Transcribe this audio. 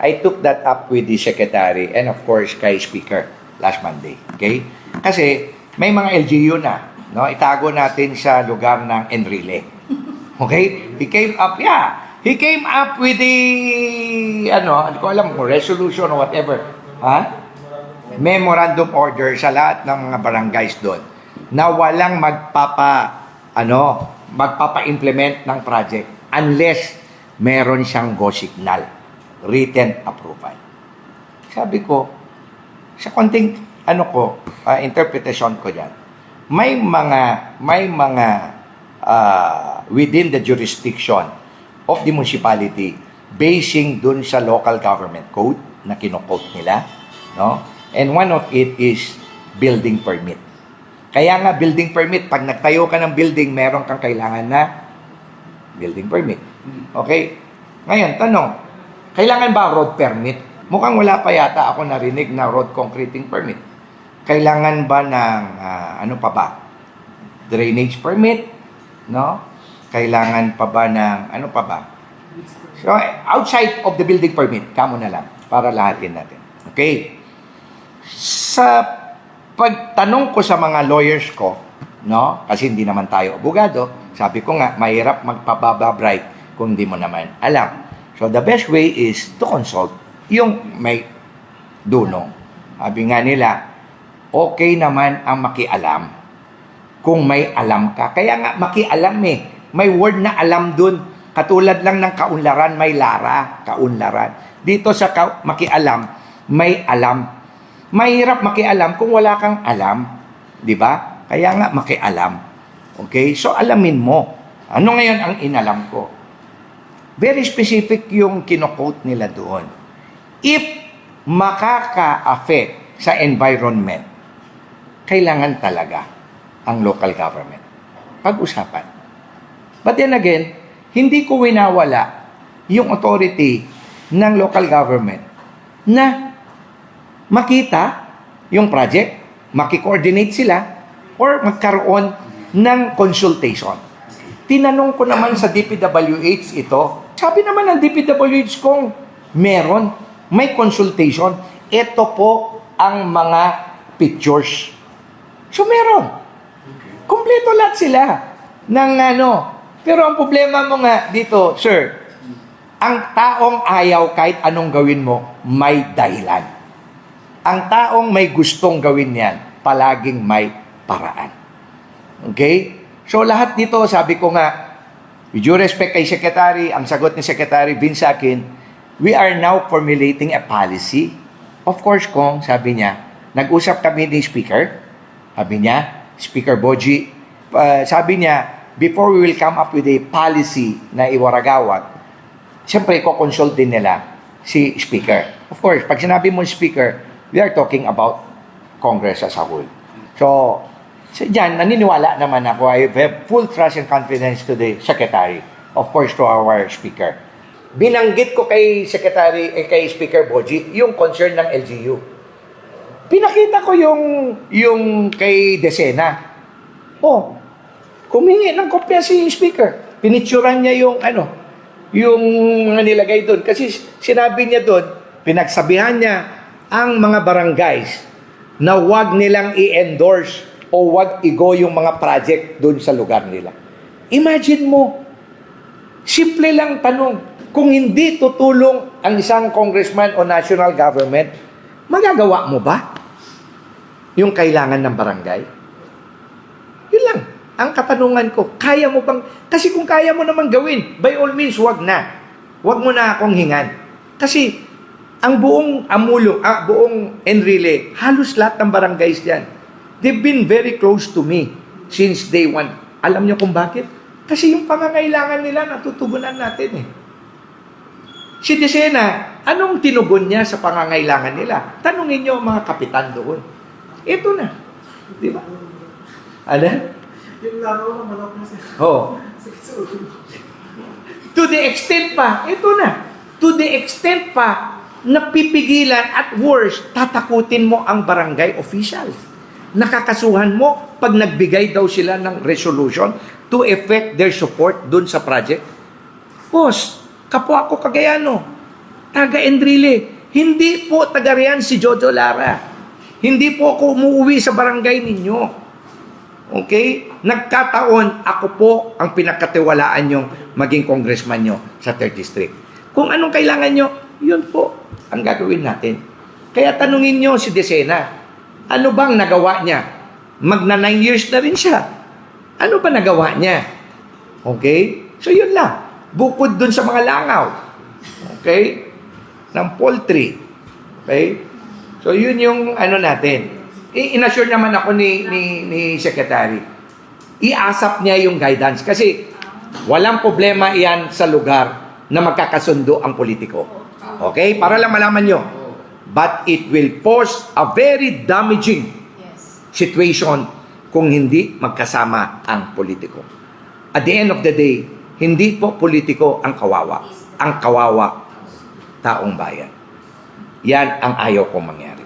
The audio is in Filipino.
I took that up with the secretary and of course kay speaker last Monday. Okay? Kasi may mga LGU na, no? Itago natin sa lugar ng Enrile. Okay? He came up, yeah. He came up with the ano, hindi ko alam resolution or whatever. Ha? Memorandum order sa lahat ng mga barangays doon na walang magpapa ano, magpapa-implement ng project unless meron siyang go signal, written approval. Sabi ko, sa konting ano ko, ah, interpretation ko diyan. May mga may mga ah, within the jurisdiction of the municipality basing dun sa local government code na kino-quote nila, no? And one of it is building permit. Kaya nga building permit, pag nagtayo ka ng building, meron kang kailangan na building permit. Okay? Ngayon, tanong, kailangan ba road permit? Mukhang wala pa yata ako narinig na road concreting permit. Kailangan ba ng, ah, ano pa ba? Drainage permit? No? Kailangan pa ba ng, ano pa ba? So, outside of the building permit, kamo na lang, para lahatin natin. Okay? Sa pagtanong ko sa mga lawyers ko, no? Kasi hindi naman tayo abogado, sabi ko nga, mahirap magpababa bright kung hindi mo naman alam. So, the best way is to consult yung may dunong. Sabi nga nila, okay naman ang makialam kung may alam ka. Kaya nga, makialam eh. May word na alam dun. Katulad lang ng kaunlaran, may lara, kaunlaran. Dito sa ka- makialam, may alam. Mahirap makialam kung wala kang alam. Di ba? Kaya nga, makialam. Okay? So, alamin mo. Ano ngayon ang inalam ko? Very specific yung kinoquote nila doon. If makaka-affect sa environment, kailangan talaga ang local government. Pag-usapan. But then again, hindi ko winawala yung authority ng local government na makita yung project, makikoordinate sila, or magkaroon ng consultation. Tinanong ko naman sa DPWH ito, sabi naman ng DPWH kung meron, may consultation, ito po ang mga pictures. So meron. Kompleto lahat sila ng ano. Pero ang problema mo nga dito, sir, ang taong ayaw kahit anong gawin mo, may dahilan. Ang taong may gustong gawin yan, palaging may paraan. Okay? So lahat dito, sabi ko nga, with due respect kay Secretary, ang sagot ni Secretary Vince akin, we are now formulating a policy. Of course, kung sabi niya, nag-usap kami ni Speaker, sabi niya, Speaker Boji, uh, sabi niya, before we will come up with a policy na iwaragawag, siyempre, ko-consult din nila si Speaker. Of course, pag sinabi mo Speaker, we are talking about Congress as a whole. So, so dyan, naniniwala naman ako, I have full trust and confidence to the Secretary, of course, to our Speaker. Binanggit ko kay Secretary, eh, kay Speaker Boji, yung concern ng LGU. Pinakita ko yung, yung kay Desena. Oh, humingi ng kopya si Speaker. Pinicturan niya yung ano, yung mga nilagay doon. Kasi sinabi niya doon, pinagsabihan niya ang mga barangays na wag nilang i-endorse o wag igo yung mga project doon sa lugar nila. Imagine mo, simple lang tanong, kung hindi tutulong ang isang congressman o national government, magagawa mo ba yung kailangan ng barangay? Yun lang. Ang katanungan ko, kaya mo bang, kasi kung kaya mo naman gawin, by all means, wag na. Wag mo na akong hingan. Kasi, ang buong Amulong, ah, buong Enrile, halos lahat ng barangays diyan, they've been very close to me since day one. Alam niyo kung bakit? Kasi yung pangangailangan nila, natutugunan natin eh. Si Desena, anong tinugon niya sa pangangailangan nila? Tanungin niyo mga kapitan doon. Ito na. Di ba? Ano? Yung laro ng manok na siya. Sakit sa ulo. To the extent pa, ito na. To the extent pa, napipigilan at worse, tatakutin mo ang barangay officials. Nakakasuhan mo pag nagbigay daw sila ng resolution to effect their support dun sa project. Boss, kapwa ko Kagayano. taga Enrile. Hindi po taga riyan si Jojo Lara. Hindi po ako umuwi sa barangay ninyo. Okay? Nagkataon, ako po ang pinakatiwalaan nyo maging congressman nyo sa 3rd District. Kung anong kailangan nyo, yun po ang gagawin natin. Kaya tanungin nyo si Desena, ano bang nagawa niya? Magna 9 years na rin siya. Ano ba nagawa niya? Okay? So yun lang. Bukod dun sa mga langaw. Okay? Ng poultry. Okay? So yun yung ano natin. I- inassure naman ako ni, ni, ni Secretary. Iasap niya yung guidance. Kasi walang problema iyan sa lugar na magkakasundo ang politiko. Okay? Para lang malaman nyo. But it will pose a very damaging Yes. situation kung hindi magkasama ang politiko. At the end of the day, hindi po politiko ang kawawa. Ang kawawa, taong bayan. Yan ang ayaw kong mangyari.